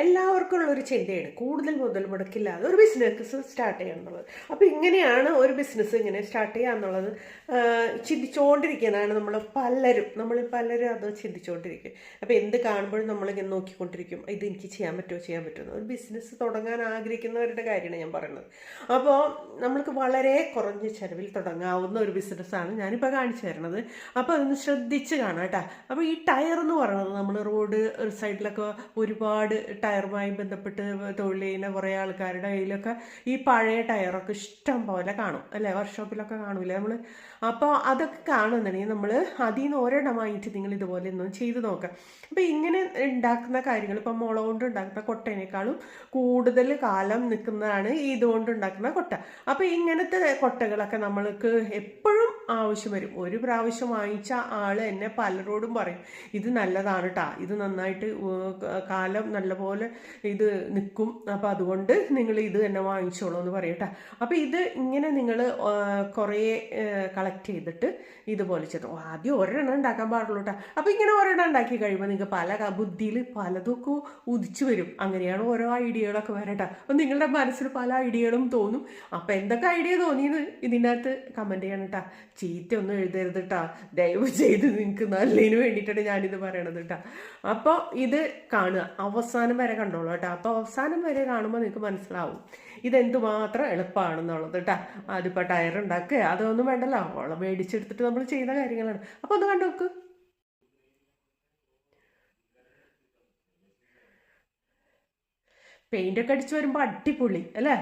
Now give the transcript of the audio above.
എല്ലാവർക്കും ഉള്ളൊരു ചിന്തയാണ്. കൂടുതൽ മുതൽ മുടക്കില്ലാതെ ഒരു ബിസിനസ് സ്റ്റാർട്ട് ചെയ്യുക എന്നുള്ളത്. അപ്പോൾ ഇങ്ങനെയാണ് ഒരു ബിസിനസ് ഇങ്ങനെ സ്റ്റാർട്ട് ചെയ്യുക എന്നുള്ളത് ചിന്തിച്ചുകൊണ്ടിരിക്കുന്നതാണ് നമ്മൾ പലരും. നമ്മൾ പലരും അത് ചിന്തിച്ചുകൊണ്ടിരിക്കും അപ്പോൾ എന്ത് കാണുമ്പോഴും നമ്മളിങ്ങനെ നോക്കിക്കൊണ്ടിരിക്കും ഇത് എനിക്ക് ചെയ്യാൻ പറ്റുമോ ചെയ്യാൻ പറ്റുമോ ഒരു ബിസിനസ് തുടങ്ങാൻ ആഗ്രഹിക്കുന്നവരുടെ കാര്യമാണ് ഞാൻ പറയുന്നത്. അപ്പോൾ നമ്മൾക്ക് വളരെ കുറഞ്ഞ ചെലവിൽ തുടങ്ങാവുന്ന ഒരു ബിസിനസ്സാണ് ഞാനിപ്പോൾ കാണിച്ചു തരുന്നത്. അപ്പോൾ അതൊന്ന് ശ്രദ്ധിച്ച് കാണാം കേട്ടോ. അപ്പോൾ ഈ ടയർ എന്ന് പറയുന്നത് നമ്മൾ റോഡ് സൈഡിലൊക്കെ ഒരുപാട് ടയറുമായി ബന്ധപ്പെട്ട് തൊഴിൽ ചെയ്യുന്ന കുറേ ആൾക്കാരുടെ കയ്യിലൊക്കെ ഈ പഴയ ടയറൊക്കെ ഇഷ്ടം പോലെ കാണും. അല്ലേ? വർക്ക്ഷോപ്പിലൊക്കെ കാണൂലേ നമ്മൾ അപ്പോൾ അതൊക്കെ കാണുന്നുണ്ടെങ്കിൽ നമ്മൾ അതിൽ നിന്ന് ഒരെണ്ണമായിട്ട് നിങ്ങൾ ഇതുപോലെ ഒന്നും ചെയ്ത് നോക്കുക അപ്പോൾ ഇങ്ങനെ ഉണ്ടാക്കുന്ന കാര്യങ്ങൾ ഇപ്പോൾ മുള കൊണ്ട് ഉണ്ടാക്കുന്ന കൊട്ടേനേക്കാളും കൂടുതൽ കാലം നിൽക്കുന്നതാണ് ഇതുകൊണ്ട് ഉണ്ടാക്കുന്ന കൊട്ട. അപ്പോൾ ഇങ്ങനത്തെ കൊട്ടകളൊക്കെ നമ്മൾക്ക് എപ്പോഴും ആവശ്യം വരും. ഒരു പ്രാവശ്യം വാങ്ങിച്ച ആൾ എന്നെ പലരോടും പറയും ഇത് നല്ലതാണ് കേട്ടാ ഇത് നന്നായിട്ട് കാലം നല്ലപോലെ ഇത് നിൽക്കും അപ്പോൾ അതുകൊണ്ട് നിങ്ങൾ ഇത് തന്നെ വാങ്ങിച്ചോളൂ എന്ന് പറയട്ടെ അപ്പോൾ ഇത് ഇങ്ങനെ നിങ്ങൾ കുറേ കളക്ട് ചെയ്തിട്ട് ഇതുപോലെ ചെയ്തു. ആദ്യം ഒരെണ്ണം ഉണ്ടാക്കാൻ പാടുള്ളൂ കേട്ടോ അപ്പോൾ ഇങ്ങനെ ഒരെണ്ണം ഉണ്ടാക്കി കഴിയുമ്പോൾ നിങ്ങൾക്ക് പല ബുദ്ധിയിൽ പലതൊക്കെ ഉദിച്ചു വരും. അങ്ങനെയാണ് ഓരോ ഐഡിയകളൊക്കെ വരട്ടെ അപ്പം നിങ്ങളുടെ മനസ്സിൽ പല ഐഡിയകളും തോന്നും. അപ്പോൾ എന്തൊക്കെ ഐഡിയ തോന്നിയെന്ന് ഇതിനകത്ത് കമന്റ് ചെയ്യണം കേട്ടോ ചീത്ത ഒന്നും എഴുതരുത് കേട്ടോ ദയവ് ചെയ്ത് നിങ്ങൾക്ക് നല്ലതിന് വേണ്ടിയിട്ടാണ് ഞാനിത് പറയണത് കേട്ടോ അപ്പോൾ ഇത് കാണുക. അവസാനം വരെ കണ്ടോളൂ കേട്ടോ അപ്പോൾ അവസാനം വരെ കാണുമ്പോൾ നിങ്ങൾക്ക് മനസ്സിലാവും. ഇതെന്തുമാത്രം എളുപ്പമാണെന്നുള്ളത് കേട്ടോ അതിപ്പോൾ ടയർ ഉണ്ടാക്കുക. അതൊന്നും വേണ്ടല്ലോ. ഓളം മേടിച്ചെടുത്തിട്ട് നമ്മൾ ചെയ്യുന്ന കാര്യങ്ങളാണ്. അപ്പോൾ ഒന്ന് കണ്ടു നോക്ക്. പെയിന്റൊക്കെ അടിച്ച് വരുമ്പോൾ അടിപൊളി അല്ലേ?